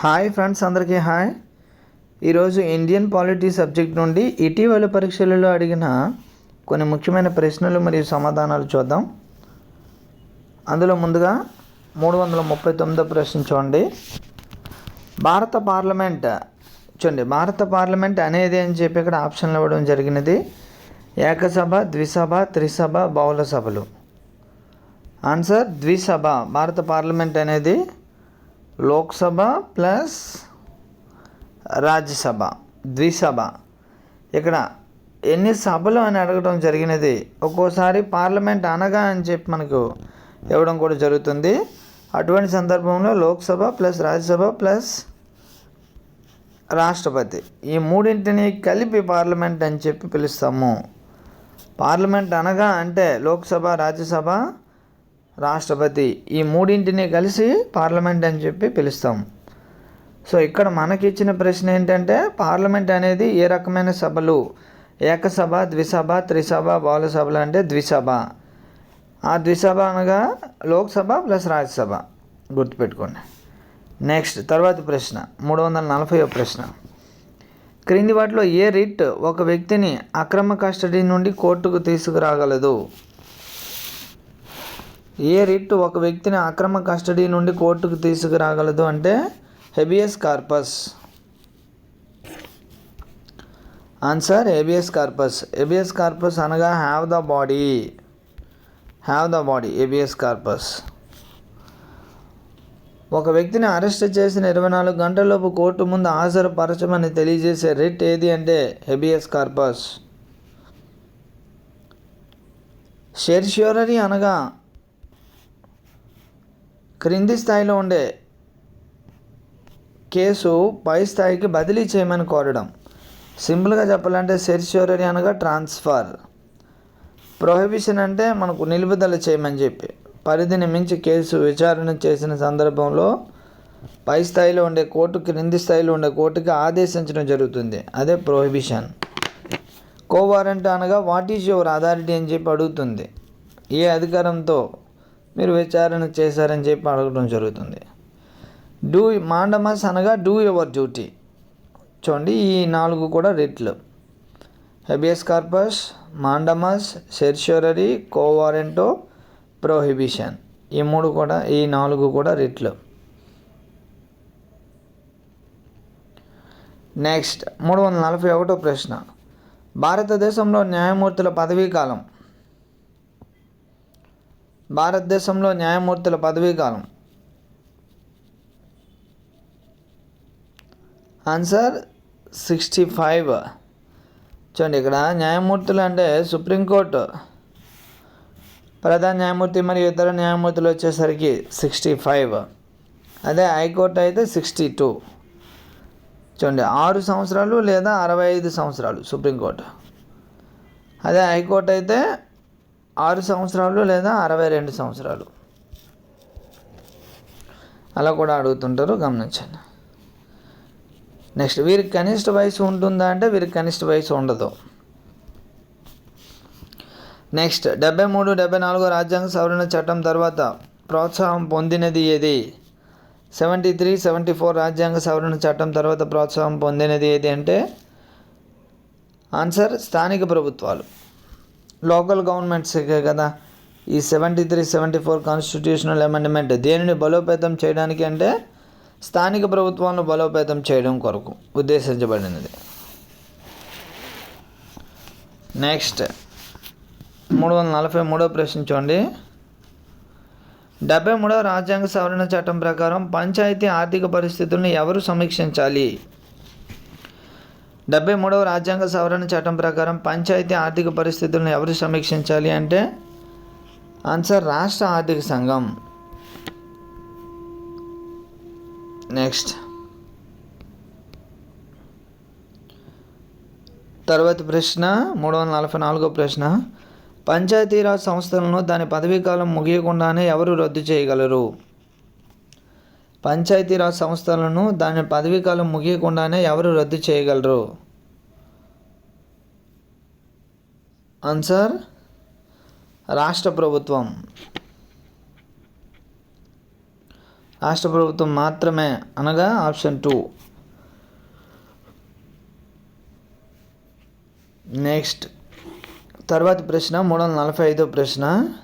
Hi friends అందరికీ hi ఈరోజు Indian polity subject నుండి ఇటీవల పరీక్షలలో అడిగిన కొన్ని ముఖ్యమైన ప్రశ్నలు మరియు సమాధానాలు చూద్దాం. అందులో ముందుగా మూడు వందల ముప్పై తొమ్మిదో ప్రశ్న చూడండి. భారత పార్లమెంట్ చూడండి భారత పార్లమెంట్ అనేది అని చెప్పి ఇక్కడ ఆప్షన్లు ఇవ్వడం జరిగినది. ఏకసభ ద్విసభ త్రిసభ బహుళ సభలు. ఆన్సర్ ద్విసభ. భారత పార్లమెంట్ అనేది లోక్సభ ప్లస్ రాజ్యసభ ద్విసభ. ఇక్కడ ఎన్ని సభలు అని అడగడం జరిగినది? ఒక్కోసారి పార్లమెంట్ అనగా అని చెప్పి మనకు ఇవ్వడం కూడా జరుగుతుంది. అటువంటి సందర్భంలో లోక్సభ ప్లస్ రాజ్యసభ ప్లస్ రాష్ట్రపతి. ఈ మూడింటిని కలిపి పార్లమెంట్ అని చెప్పి పిలుస్తాము. పార్లమెంట్ అనగా అంటే లోక్సభ రాజ్యసభ రాష్ట్రపతి. ఈ మూడింటిని కలిసి పార్లమెంట్ అని చెప్పి పిలుస్తాం. సో ఇక్కడ మనకి ఇచ్చిన ప్రశ్న ఏంటంటే పార్లమెంట్ అనేది ఏ రకమైన సభలు? ఏకసభ ద్విసభ త్రిసభ బహుళ సభలు అంటే ద్విసభ. ఆ ద్విసభ అనగా లోక్సభ ప్లస్ రాజ్యసభ. గుర్తుపెట్టుకోండి. నెక్స్ట్ తర్వాత ప్రశ్న మూడు వందల నలభై ప్రశ్న. క్రింది వాటిలో ఏ రిట్ ఒక వ్యక్తిని అక్రమ కస్టడీ నుండి కోర్టుకు తీసుకురాగలదు? ఏ రిట్ ఒక వ్యక్తిని అక్రమ కస్టడీ నుండి కోర్టుకు తీసుకురాగలదు అంటే habeas corpus. Answer habeas corpus. Habeas corpus అనగా have the body have the body habeas corpus. ఒక వ్యక్తిని అరెస్ట్ చేసిన ఇరవై నాలుగు గంటలలోపు కోర్టు ముందు హాజరుపరచమని తెలియజేసే రిట్ ఏది అంటే హెబియస్ కార్పస్. షెర్ష్యూరరీ అనగా క్రింది స్థాయిలో ఉండే కేసు పై స్థాయికి బదిలీ చేయమని కోరడం. సింపుల్గా చెప్పాలంటే సెర్ష్యూరరీ అనగా ట్రాన్స్ఫర్. ప్రొహిబిషన్ అంటే మనకు నిలుపుదల చేయమని చెప్పి. పరిధిని మించి కేసు విచారణ చేసిన సందర్భంలో పై స్థాయిలో ఉండే కోర్టు క్రింది స్థాయిలో ఉండే కోర్టుకి ఆదేశించడం జరుగుతుంది. అదే ప్రొహిబిషన్. కోవారెంట్ అనగా వాట్ ఈజ్ యువర్ అథారిటీ అని చెప్పి అడుగుతుంది. ఏ అధికారంతో మీరు విచారణ చేశారని చెప్పి అడగడం జరుగుతుంది. డూ మాండమస్ అనగా డూ యువర్ డ్యూటీ చూడండి ఈ నాలుగు కూడా రిట్లు. Habeas corpus mandamus certiorari quo warranto prohibition ఈ మూడు కూడా ఈ నాలుగు కూడా రిట్లు. నెక్స్ట్ మూడు వందల నలభై ఒకటో ప్రశ్న. భారతదేశంలో న్యాయమూర్తుల పదవీ కాలం భారతదేశంలో న్యాయమూర్తుల పదవీ కాలం. Answer sixty five. చూడండి ఇక్కడ న్యాయమూర్తులు అంటే సుప్రీంకోర్టు ప్రధాన న్యాయమూర్తి మరియు ఇతర న్యాయమూర్తులు వచ్చేసరికి సిక్స్టీ ఫైవ్. అదే హైకోర్టు అయితే సిక్స్టీ టూ. చూడండి ఆరు సంవత్సరాలు లేదా అరవై ఐదు సంవత్సరాలు సుప్రీంకోర్టు అదే హైకోర్టు అయితే ఆరు సంవత్సరాలు లేదా అరవై రెండు సంవత్సరాలు? అలా కూడా అడుగుతుంటారు గమనించండి. నెక్స్ట్ వీరికి కనిష్ట వయసు ఉంటుందా అంటే వీరికి కనిష్ట వయసు ఉండదు. నెక్స్ట్ డెబ్బై మూడు డెబ్బై నాలుగో రాజ్యాంగ సవరణ చట్టం తర్వాత ప్రోత్సాహం పొందినది ఏది? సెవెంటీ త్రీ సెవెంటీ ఫోర్ రాజ్యాంగ సవరణ చట్టం తర్వాత ప్రోత్సాహం పొందినది ఏది అంటే ఆన్సర్ స్థానిక ప్రభుత్వాలు. లోకల్ గవర్నమెంట్స్ కదా. ఈ seventy three seventy four constitutional amendment దేనిని బలోపేతం చేయడానికి అంటే స్థానిక ప్రభుత్వాలను బలోపేతం చేయడం కొరకు ఉద్దేశించబడినది. నెక్స్ట్ మూడు వందల నలభై మూడో ప్రశ్న చూడండి. డెబ్బై మూడో రాజ్యాంగ సవరణ చట్టం ప్రకారం పంచాయతీ ఆర్థిక పరిస్థితులను ఎవరు సమీక్షించాలి? డెబ్బై మూడవ రాజ్యాంగ సవరణ చట్టం ప్రకారం పంచాయతీ ఆర్థిక పరిస్థితులను ఎవరు సమీక్షించాలి అంటే ఆన్సర్ రాష్ట్ర ఆర్థిక సంఘం. నెక్స్ట్. తర్వాత ప్రశ్న మూడు వందల నలభై నాలుగో ప్రశ్న. పంచాయతీరాజ్ సంస్థలను దాని పదవీ కాలం ముగియకుండానే ఎవరు రద్దు చేయగలరు? పంచాయతీరాజ్ సంస్థలను దాని పదవీ కాలం ముగియకుండానే ఎవరు రద్దు చేయగలరు? ఆన్సర్ రాష్ట్ర ప్రభుత్వం. రాష్ట్ర ప్రభుత్వం మాత్రమే అనగా ఆప్షన్ టూ. నెక్స్ట్ తర్వాతి ప్రశ్న మూడు వందల నలభై ఐదో ప్రశ్న.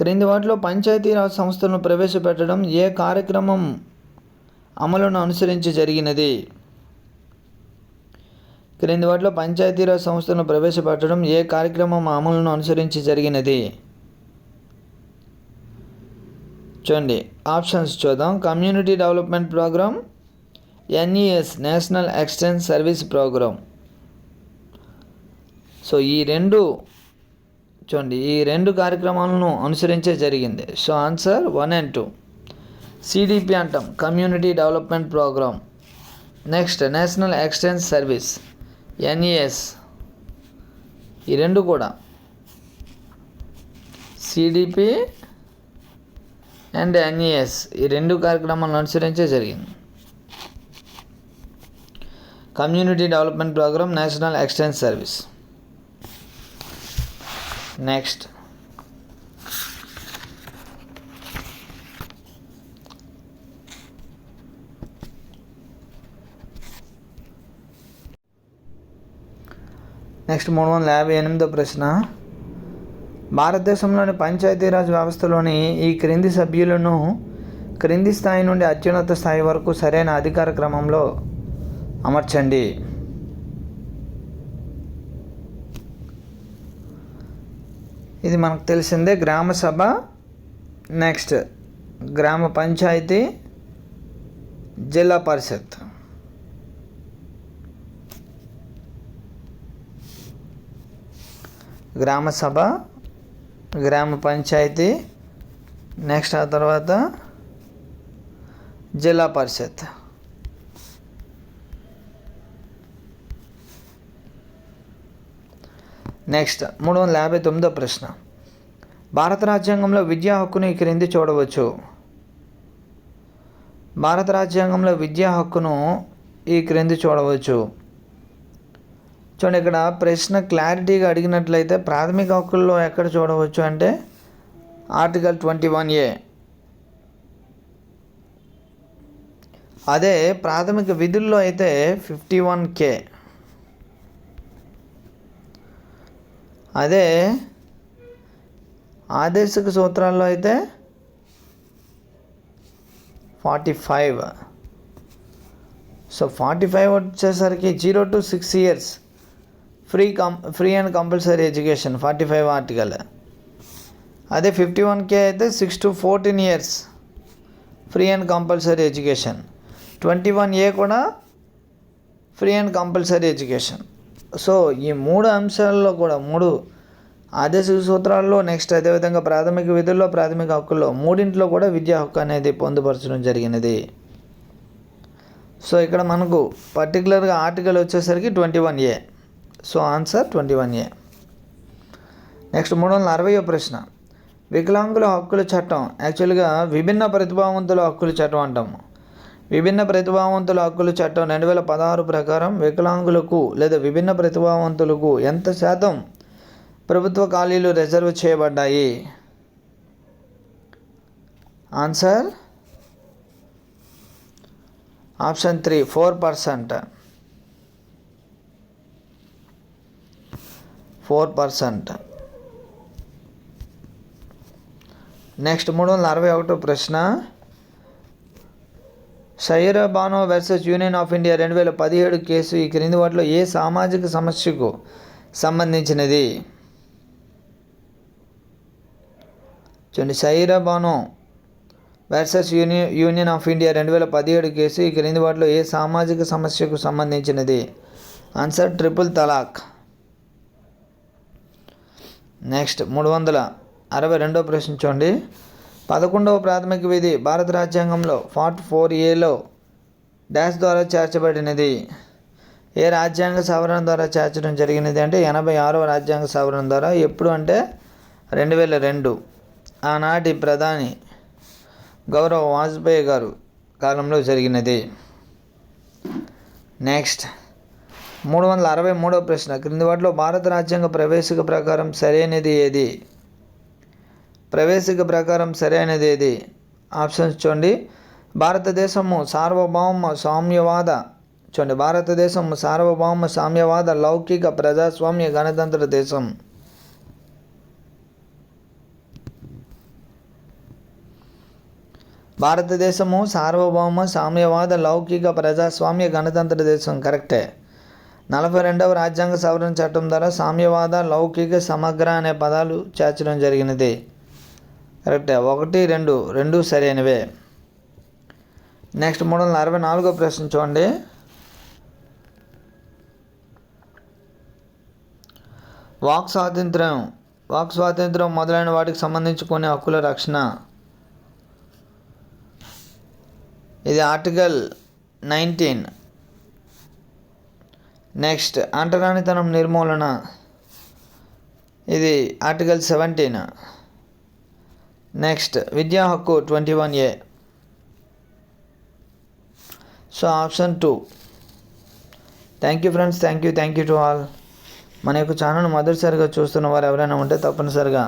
క్రింది వాటిలో పంచాయతీరాజ్ సంస్థలను ప్రవేశపెట్టడం ఏ కార్యక్రమం అమలును అనుసరించి జరిగినది? క్రింది వాటిలో పంచాయతీరాజ్ సంస్థలను ప్రవేశపెట్టడం ఏ కార్యక్రమం అమలును అనుసరించి జరిగినది? చూడండి ఆప్షన్స్ చూద్దాం. Community development programme NES national extension service programme. So ఈ రెండు చూడండి ఈ రెండు కార్యక్రమాలను అనుసరించే జరిగింది. So answer one and two. CDP అంటాం. Community development programme next national extension service NES ఈ రెండు కూడా. సిడిపి అండ్ ఎన్ఈఎస్ ఈ రెండు కార్యక్రమాలను అనుసరించే జరిగింది. Community development programme national extension service next next మూడు వందల యాభై ఎనిమిదో ప్రశ్న. భారతదేశంలోని పంచాయతీరాజ్ వ్యవస్థలోని ఈ క్రింది సభ్యులను క్రింది స్థాయి నుండి అత్యున్నత స్థాయి వరకు సరైన అధికార క్రమంలో అమర్చండి. ఇది మనకు తెలిసిందే గ్రామ సభ. నెక్స్ట్ గ్రామ పంచాయతీ జిల్లా పరిషత్. గ్రామ సభ గ్రామ పంచాయతీ నెక్స్ట్ ఆ తర్వాత జిల్లా పరిషత్. నెక్స్ట్ మూడు వందల యాభై తొమ్మిదో ప్రశ్న. భారత రాజ్యాంగంలో విద్యా హక్కును ఈ క్రింది చూడవచ్చు. భారత రాజ్యాంగంలో విద్యా హక్కును ఈ క్రింది చూడవచ్చు. చూడండి ఇక్కడ ప్రశ్న క్లారిటీగా అడిగినట్లయితే ప్రాథమిక హక్కుల్లో ఎక్కడ చూడవచ్చు అంటే ఆర్టికల్ ట్వంటీ వన్ ఏ. అదే ప్రాథమిక విధుల్లో అయితే ఫిఫ్టీ వన్ కే. అదే ఆదేశిక సూత్రాల్లో అయితే forty five. So forty five వచ్చేసరికి zero to six years. Free cum free and compulsory education forty five article. అదే ఫిఫ్టీ వన్ కే అయితే six to fourteen years. Free and compulsory education. Twenty one A కూడా free and compulsory education. So ఈ మూడు అంశాల్లో కూడా మూడు ఆదేశిక సూత్రాల్లో next అదేవిధంగా ప్రాథమిక విధుల్లో ప్రాథమిక హక్కుల్లో మూడింట్లో కూడా విద్యా హక్కు అనేది పొందుపరచడం జరిగినది. సో ఇక్కడ మనకు పర్టికులర్గా ఆర్టికల్ వచ్చేసరికి twenty one A. So answer twenty one A. Next మూడు వందల అరవయో ప్రశ్న. వికలాంగుల హక్కుల చట్టం యాక్చువల్గా విభిన్న ప్రతిభావంతుల హక్కుల చట్టం అంటాము. విభిన్న ప్రతిభావంతుల హక్కుల చట్టం రెండు వేల పదహారు ప్రకారం వికలాంగులకు లేదా విభిన్న ప్రతిభావంతులకు ఎంత శాతం ప్రభుత్వ ఖాళీలు రిజర్వ్ చేయబడ్డాయి? Answer? Option three four percent. Four percent. Next మూడు వందల అరవై ఒకటో ప్రశ్న. Shayara Bano versus Union of India రెండు వేల పదిహేడు కేసు ఈ క్రింది వాటిలో ఏ సామాజిక సమస్యకు సంబంధించినది? చూడండి Shayara Bano versus Union Union of India రెండు వేల పదిహేడు కేసు ఈ క్రింది వాటిలో ఏ సామాజిక సమస్యకు సంబంధించినది? ఆన్సర్ ట్రిపుల్ తలాక్. నెక్స్ట్ మూడు వందల అరవై రెండో ప్రశ్న చూడండి. పదకొండవ ప్రాథమిక విధి భారత రాజ్యాంగంలో ఫార్ట్ ఫోర్ ఏలో డాష్ ద్వారా చేర్చబడినది. ఏ రాజ్యాంగ సవరణ ద్వారా చేర్చడం జరిగినది అంటే ఎనభై ఆరవ రాజ్యాంగ సవరణ ద్వారా ఎప్పుడు అంటే రెండు వేల రెండు. ఆనాటి ప్రధాని గౌరవ వాజ్పేయి గారు కాలంలో జరిగినది. నెక్స్ట్ మూడు వందల అరవై మూడో ప్రశ్న. క్రింది వాటిలో భారత రాజ్యాంగ ప్రవేశిక ప్రకారం సరైనది ఏది? ప్రవేశిక ప్రకారం సరైనది ఏది? ఆప్షన్స్ చూడండి. భారతదేశము సార్వభౌమ సామ్యవాద చూడండి. భారతదేశము సార్వభౌమ సామ్యవాద లౌకిక ప్రజాస్వామ్య గణతంత్ర దేశం. భారతదేశము సార్వభౌమ సామ్యవాద లౌకిక ప్రజాస్వామ్య గణతంత్ర దేశం. కరెక్టే. నలభై రెండవ రాజ్యాంగ సవరణ చట్టం ద్వారా సామ్యవాద లౌకిక సమగ్ర అనే పదాలు చేర్చడం జరిగినది. కరెక్టే. ఒకటి రెండు. రెండు సరైనవే. నెక్స్ట్ మూడు వందల అరవై నాలుగో ప్రశ్న చూడండి. వాక్ స్వాతంత్రం వాక్ స్వాతంత్రం మొదలైన వాటికి సంబంధించి కొన్ని హక్కుల రక్షణ. ఇది ఆర్టికల్ నైన్టీన్. నెక్స్ట్ అంటరానితనం నిర్మూలన. ఇది ఆర్టికల్ సెవెంటీన్. నెక్స్ట్ విద్యా హక్కు twenty one A so option two thank you friends thank you thank you to all మన యొక్క ఛానల్ మొదటిసారిగా చూస్తున్న వారు ఎవరైనా ఉంటే తప్పనిసరిగా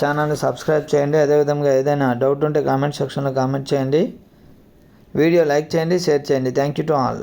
ఛానల్ని సబ్స్క్రైబ్ చేయండి. అదేవిధంగా ఏదైనా డౌట్ ఉంటే కామెంట్ సెక్షన్లో కామెంట్ చేయండి. వీడియో లైక్ చేయండి షేర్ చేయండి. Thank you to all